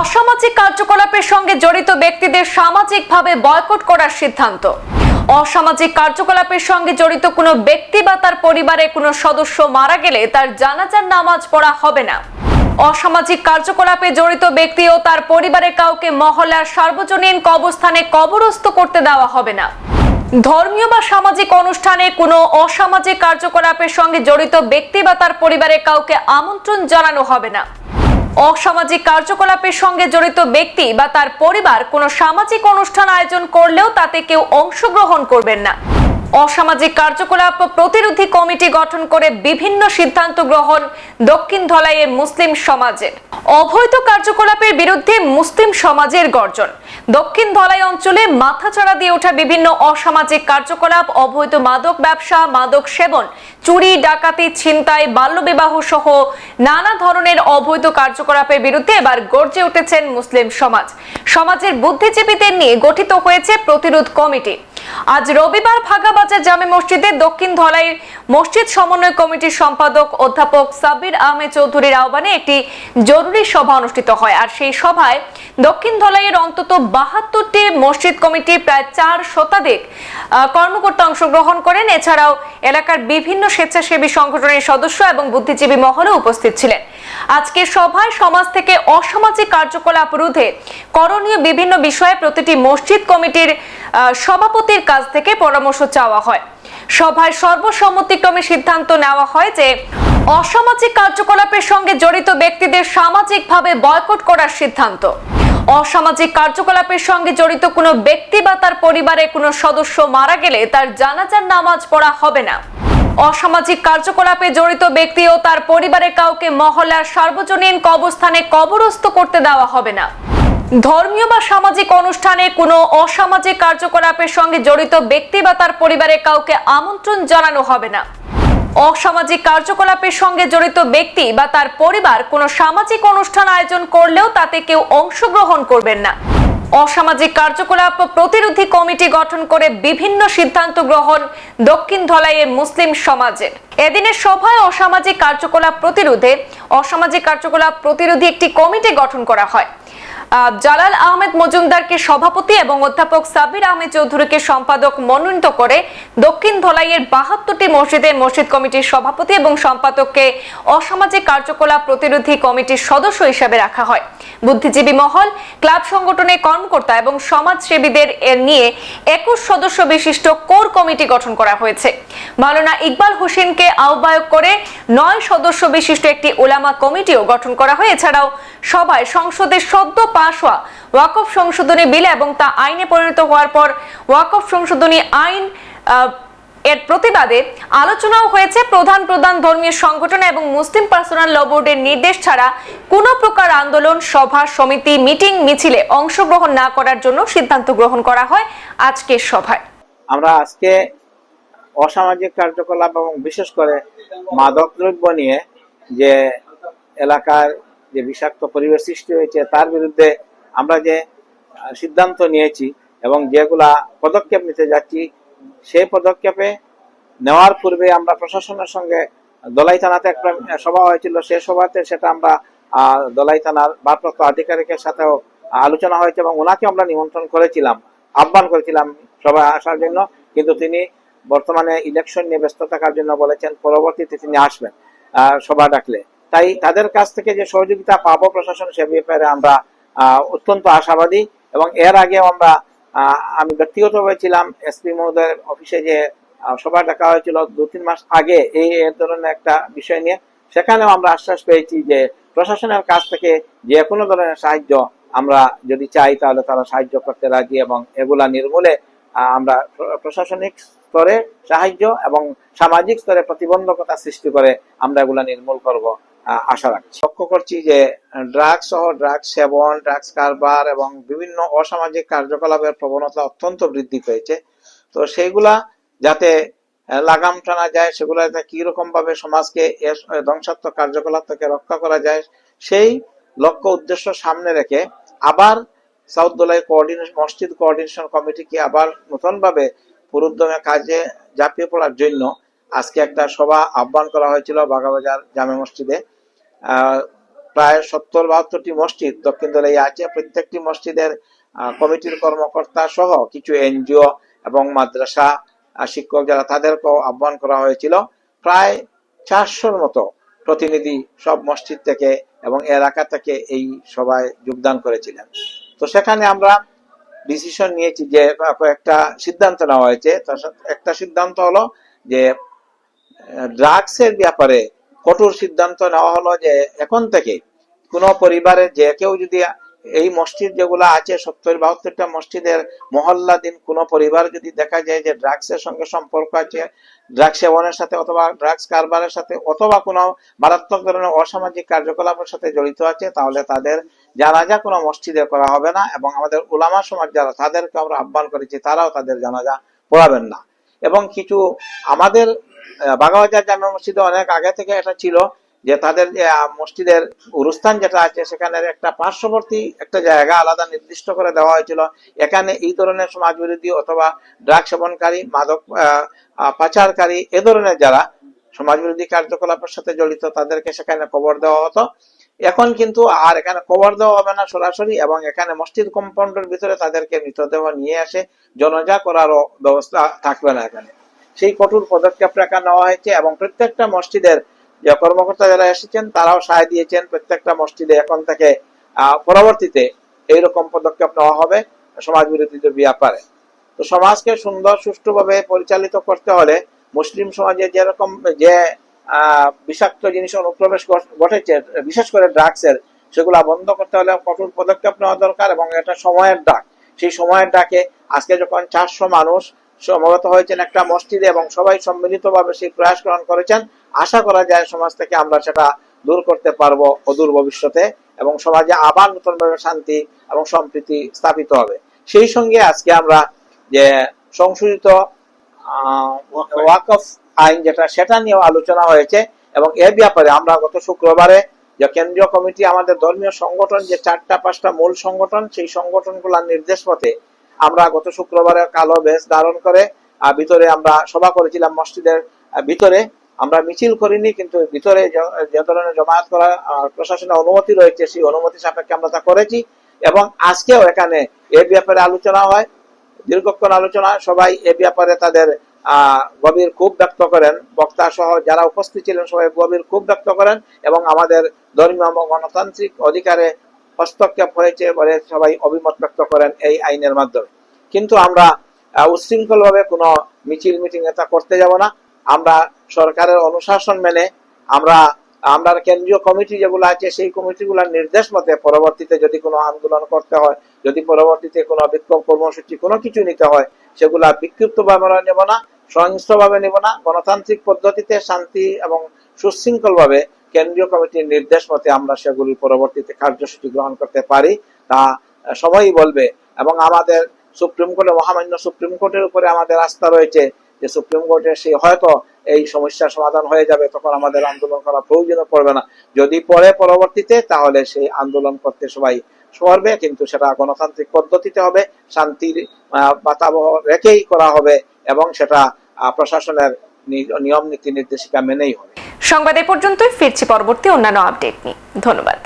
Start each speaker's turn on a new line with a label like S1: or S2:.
S1: অসামাজিক কার্যকলাপের সঙ্গে জড়িত ব্যক্তিদের সামাজিকভাবে বয়কট করার সিদ্ধান্ত। অসামাজিক কার্যকলাপের সঙ্গে জড়িত কোনো ব্যক্তি বা তার পরিবারের কোনো সদস্য মারা গেলে তার জানাজার নামাজ পড়া হবে না। অসামাজিক কার্যকলাপে জড়িত ব্যক্তি ও তার পরিবারের কাউকে মহল্লার সার্বজনীন কবরস্থানে কবরস্থ করতে দেওয়া হবে না। ধর্মীয় বা সামাজিক অনুষ্ঠানে কোনো অসামাজিক কার্যকলাপের সঙ্গে জড়িত ব্যক্তি বা তার পরিবারের কাউকে আমন্ত্রণ জানানো হবে না। অসামাজিক কার্যকলাপের সঙ্গে জড়িত ব্যক্তি বা তার পরিবার কোনো সামাজিক অনুষ্ঠান আয়োজন করলেও তাতে কেউ অংশগ্রহণ করবেন না। অসামাজিক কার্যকলাপ প্রতিরোধী কমিটি গঠন করে বিভিন্ন সিদ্ধান্ত গ্রহণ দক্ষিণ ধলাইয়ের মুসলিম সমাজের। অবৈধ কার্যকলাপের বিরুদ্ধে মুসলিম সমাজের গর্জন। দক্ষিণ ধলাই অঞ্চলে মাথাচাড়া দিয়ে ওঠা বিভিন্ন অসামাজিক কার্যকলাপ, অবৈধ মাদক ব্যবসা, মাদক সেবন, চুরি, ডাকাতি, ছিনতাই, বাল্যবিবাহ সহ নানা ধরনের অবৈধ কার্যকলাপের বিরুদ্ধে এবার গর্জে উঠেছেন মুসলিম সমাজ। সমাজের বুদ্ধিজীবীদের নিয়ে গঠিত হয়েছে প্রতিরোধ কমিটি। আজ রবিবার ভাগাবাজার জামে মসজিদে দক্ষিণ ধলাই মসজিদ সমন্বয় কমিটির সম্পাদক অধ্যাপক সাবির আহমেদ চৌধুরীর আহ্বানে একটি জরুরি সভা অনুষ্ঠিত হয়। আর সেই সভায় দক্ষিণ ধলাইয়ের অন্তত বাহাত্তরটি মসজিদ কমিটির প্রায় চার শতাধিক কর্মকর্তা অংশগ্রহণ করেন। এছাড়াও এলাকার বিভিন্ন স্বেচ্ছাসেবী সংগঠনের সদস্য এবং বুদ্ধিজীবী মহলও উপস্থিত ছিলেন। আজকের সভায় সমাজ থেকে অসামাজিক কার্যকলাপ রোধে করণীয় বিভিন্ন বিষয়ে প্রতিটি মসজিদ কমিটির সভাপতির কাছ থেকে পরামর্শ চাওয়া হয়। সভায় সর্বসম্মতিক্রমে সিদ্ধান্ত নেওয়া হয় যে, অসামাজিক কার্যকলাপের সঙ্গে জড়িত ব্যক্তিদের সামাজিকভাবে বয়কট করার সিদ্ধান্ত। অসামাজিক কার্যকলাপের সঙ্গে জড়িত কোনো ব্যক্তি বা তার পরিবারের কোনো সদস্য মারা গেলে তার জানাজার নামাজ পড়া হবে না। অসামাজিক কার্যকলাপে জড়িত ব্যক্তি ও তার পরিবারের কাউকে মহল্লার সার্বজনীন কবরস্থানে কবরস্থ করতে দেওয়া হবে না। ধর্মীয় বা সামাজিক অনুষ্ঠানে কোনো অসামাজিক কার্যকলাপের সঙ্গে জড়িত ব্যক্তি বা তার পরিবারের কাউকে আমন্ত্রণ জানানো হবে না। অসামাজিক কার্যকলাপের সঙ্গে জড়িত ব্যক্তি বা তার পরিবার কোনো সামাজিক অনুষ্ঠান আয়োজন করলেও তাতে কেউ অংশগ্রহণ করবেন না। অসামাজিক কার্যকলাপ প্রতিরোধী কমিটি গঠন করে বিভিন্ন সিদ্ধান্ত গ্রহণ দক্ষিণ ধলাইয়ের মুসলিম সমাজের এদিনের সভায় অসামাজিক কার্যকলাপ প্রতিরোধে অসামাজিক কার্যকলাপ প্রতিরোধী একটি কমিটি গঠন করা হয়। জালাল আহমেদ মজুমদারকে সভাপতি এবং অধ্যাপক সাবির আহমেদ চৌধুরীকে সম্পাদক মনোনীত করে দক্ষিণ ধলাইয়ের বাহাত্তরটি মসজিদের মসজিদ কমিটির সভাপতি এবং সম্পাদককে অসামাজিক কার্যকলাপ প্রতিরোধী কমিটির সদস্য হিসাবে রাখা হয়। বুদ্ধিজীবী মহল, ক্লাব সংগঠনের কর্মকর্তা এবং সমাজসেবীদের নিয়ে একুশ সদস্য বিশিষ্ট কোর কমিটি গঠন করা হয়েছে। মাওলানা ইকবাল হোসেনকে আহ্বায়ক করে নয় সদস্য বিশিষ্ট একটি ওলামা কমিটিও গঠন করা হয়। এছাড়াও সভায় সংসদের সদ্য পাশ হওয়া ওয়াকফ সংশোধনী বিল এবং তা আইনে পরিণত হওয়ার পর ওয়াকফ সংশোধনী আইন এর প্রতিবাদে আলোচনাও হয়েছে প্রধান প্রধান ধর্মীয় সংগঠন এবং মুসলিম পার্সোনাল ল বোর্ডের নির্দেশ ছাড়া কোনো প্রকার আন্দোলন, সভা, সমিতি, মিটিং, মিছিলে অংশগ্রহণ না করার জন্য সিদ্ধান্ত গ্রহণ করা হয় আজকের সভায়।
S2: আমরা আজকে অসামাজিক কার্যকলাপ এবং বিশেষ করে মাদক দ্রব্য নিয়ে যে এলাকার যে বিষাক্ত পরিবেশ সৃষ্টি হয়েছে, তার বিরুদ্ধে আমরা যে সিদ্ধান্ত নিয়েছি এবং যেগুলা পদক্ষেপ নিতে যাচ্ছি, সেই পদক্ষেপে নেওয়ার পূর্বে আমরা প্রশাসনের সঙ্গে দলাই থানাতে একটা সভা হয়েছিল, সে সভাতে সেটা আমরা দলাই থানার ভারপ্রাপ্ত আধিকারিকের সাথেও আলোচনা হয়েছে এবং ওনাকে আমরা নিমন্ত্রণ করেছিলাম, আহ্বান করেছিলাম সবাই আসার জন্য। কিন্তু তিনি বর্তমানে ইলেকশন নিয়ে ব্যস্ত থাকার জন্য বলেছেন, পরবর্তীতে তিনি আসবেন সভা ডাকলে। তাই তাদের কাছ থেকে যে সহযোগিতা পাবো প্রশাসন, সে ব্যাপারে আমরা অত্যন্ত আশাবাদী এবং এর আগেও আমরা আমি ব্যক্তিগতভাবে ছিলাম এসপি মহোদয়ের অফিসে যে সভা ডাকা হয়েছিল দু তিন মাস আগে এই ধরনের একটা বিষয় নিয়ে। সেখানেও আমরা আশ্বাস পেয়েছি যে প্রশাসনের কাছ থেকে যে কোনো ধরনের সাহায্য আমরা যদি চাই, তাহলে তারা সাহায্য করতে রাজি এবং এগুলা নির্মূলে আমরা প্রশাসনিক স্তরে সাহায্য এবং সামাজিক স্তরে প্রতিবন্ধকতা সৃষ্টি করে আমরা এগুলা নির্মূল করব। আশা রাখছি। লক্ষ্য করছি যে ড্রাগস সহ ড্রাগস সেবন ড্রাগস কারবার এবং বিভিন্ন অসামাজিক কার্যকলাপের প্রবণতা অত্যন্ত বৃদ্ধি পেয়েছে। তো সেইগুলা যাতে লাগাম টানা যায়, সেগুলো যাতে রকম ভাবে সমাজকে ধ্বংসাত্মক কার্যকলাপ থেকে রক্ষা করা যায়, সেই লক্ষ্য উদ্দেশ্য সামনে রেখে আবার সাউথ দোলাই কোঅর্ডিনেশন মসজিদ কোঅর্ডিনেশন কমিটিকে আবার নতুন ভাবে পুরুদ্দমে কাজে ঝাঁপিয়ে পড়ার জন্য আজকে একটা সভা আহ্বান করা হয়েছিল বাগাবাজার জামে মসজিদে। প্রায় সত্তর বাহাত্তরটি মসজিদ, দক্ষিণ দলে আছে। প্রত্যেকটি মসজিদের কমিটির কর্মকর্তা সহ কিছু এনজিও এবং মাদ্রাসা শিক্ষক যারা তাদেরকেও আহ্বান করা হয়েছিল। প্রায় চারশোর মতো প্রতিনিধি সব মসজিদ থেকে এবং এলাকা থেকে এই সভায় যোগদান করেছিলেন। তো সেখানে আমরা ডিসিশন নিয়েছি যে কয়েকটা সিদ্ধান্ত নেওয়া হয়েছে। একটা সিদ্ধান্ত হলো যে ড্রাগস এর ব্যাপারে কঠোর সিদ্ধান্ত নেওয়া হলো যে এখন থেকে কোনো পরিবারের যে কেউ যদি এই মসজিদ যেগুলো আছে, সত্তর বাহাত্তরটা মসজিদের মহল্লা দিন কোনো পরিবার যদি দেখা যায় যে ড্রাগস এর সঙ্গে সম্পর্ক আছে ড্রাগস সেবনের সাথে অথবা ড্রাগস কারবারের সাথে অথবা কোনো মারাত্মক ধরনের অসামাজিক কার্যকলাপের সাথে জড়িত আছে, তাহলে তাদের জানাজা কোনো মসজিদে করা হবে না এবং আমাদের উলামা সমাজ যারা তাদেরকে আমরা আহ্বান করেছি, তারাও তাদের জানাজা পড়াবেন না। এবং কিছু আমাদের বাগাবাজার জামা মসজিদে অনেক আগে থেকে এটা ছিল যে তাদের মসজিদের উরুস্থান যেটা আছে, সেখানে একটা পার্শ্ববর্তী একটা জায়গা আলাদা নির্দিষ্ট করে দেওয়া হয়েছিল। এখানে এই ধরনের সমাজ বিরোধী অথবা ড্রাগ সেবনকারী, মাদক পাচারকারী এ ধরনের যারা সমাজ বিরোধী কার্যকলাপের সাথে জড়িত, তাদেরকে সেখানে কবর দেওয়া হতো। এখন কিন্তু আর এখানে কবর দেওয়া হবে না সরাসরি এবং এখানে মসজিদ কম্পাউন্ডের ভিতরে তাদেরকে মৃতদেহ নিয়ে আসে জনজা করারও ব্যবস্থা থাকবে না এখানে। সেই কঠোর পদক্ষেপ রাখা নেওয়া হয়েছে এবং প্রত্যেকটা মসজিদের যে কর্মকর্তা যারা এসেছেন, তারাও সায় দিয়েছেন প্রত্যেকটা মসজিদে এখন থেকে পরবর্তীতে এইরকম পদক্ষেপ নেওয়া হবে সমাজ বিরোধীদের ব্যাপারে। তো সমাজকে সুন্দর, সুষ্ঠুভাবে পরিচালিত করতে হলে মুসলিম সমাজে যেরকম যে বিষাক্ত জিনিস অনুপ্রবেশ ঘটেছে, বিশেষ করে ড্রাগসের সেগুলা বন্ধ করতে হলে কঠোর পদক্ষেপ নেওয়া দরকার এবং এটা সময়ের ডাক। সেই সময়ের ডাকে আজকে যখন চারশো মানুষ সমবেত হয়েছেন একটা মসজিদে এবং সবাই সম্মিলিতভাবে সেই প্রয়াস গ্রহণ করেছেন। আশা করা যায় সমাজ থেকে আমরা সেটা দূর করতে পারব অদূর ভবিষ্যতে এবং সমাজে আবার নতুনভাবে শান্তি এবং সম্প্রীতি স্থাপিত হবে। সেই সঙ্গে আজকে আমরা যে সংশোধিত ওয়াকফ আইন যেটা, সেটা নিয়েও আলোচনা হয়েছে এবং এ ব্যাপারে আমরা গত শুক্রবারে যে কেন্দ্রীয় কমিটি আমাদের ধর্মীয় সংগঠন যে চারটা, পাঁচটা মূল সংগঠন, সেই সংগঠনগুলোর নির্দেশ মতে আমরা গত শুক্রবারে কালো বেশ ধারণ করে ভিতরে আমরা সভা করেছিলাম মসজিদের ভিতরে। আমরা মিছিল করিনি, কিন্তু ভিতরে যে- ধরনের জমায়েত করা প্রশাসনের অনুমতি রয়েছে, সেই অনুমতি সাপেক্ষে আমরা তা করেছি। এবং আজকেও এখানে এ ব্যাপারে আলোচনা হয়, দীর্ঘক্ষণ আলোচনা। সবাই এ ব্যাপারে তাদের গভীর ক্ষোভ ব্যক্ত করেন। বক্তা সহ যারা উপস্থিত ছিলেন, সবাই গভীর ক্ষোভ ব্যক্ত করেন এবং আমাদের ধর্মীয় গণতান্ত্রিক অধিকারে হস্তক্ষেপ হয়েছে বলে সবাই অভিমত ব্যক্ত করেন এই আইনের মাধ্যমে। কিন্তু আমরা উশৃঙ্খল ভাবে কোনো মিছিল মিটিং এটা করতে যাব না। আমরা সরকারের অনুশাসন মেনে আমরা আমরা কেন্দ্রীয় কমিটি যেগুলো আছে সেই কমিটিগুলোর নির্দেশ মতে পরবর্তীতে যদি কোনো আন্দোলন করতে হয়, যদি পরবর্তীতে কোনো বিক্ষোভ কর্মসূচি কোনো কিছু নিতে হয়, সেগুলা বিক্ষিপ্তভাবে আমরা নেব না সহিংস্র ভাবে নেব না। গণতান্ত্রিক পদ্ধতিতে শান্তি এবং সুশৃঙ্খল ভাবে কেন্দ্রীয় কমিটির নির্দেশ মতে আমরা সেগুলি পরবর্তীতে কার্যসূচি গ্রহণ করতে পারি। তা সময়ই বলবে। এবং আমাদের সুপ্রিম কোর্টে, মহামান্য সুপ্রিম কোর্টের উপরে আমাদের আস্থা রয়েছে যে সুপ্রিম কোর্টের সেই হয়তো এই সমস্যার সমাধান হয়ে যাবে, তখন আমাদের আন্দোলন করা প্রয়োজনও পড়বে না। যদি পরে পরবর্তীতে, তাহলে সেই আন্দোলন করতে সবাই করবে কিন্তু সেটা গণতান্ত্রিক পদ্ধতিতে হবে, শান্তির বাতাবহ রেখেই করা হবে, এবং সেটা প্রশাসনের নিয়ম নীতি নির্দেশিকা মেনেই হবে।
S1: সংবাদ এ পর্যন্তই ফিরছি পরবর্তী অন্যান্য আপডেট নিয়ে। ধন্যবাদ।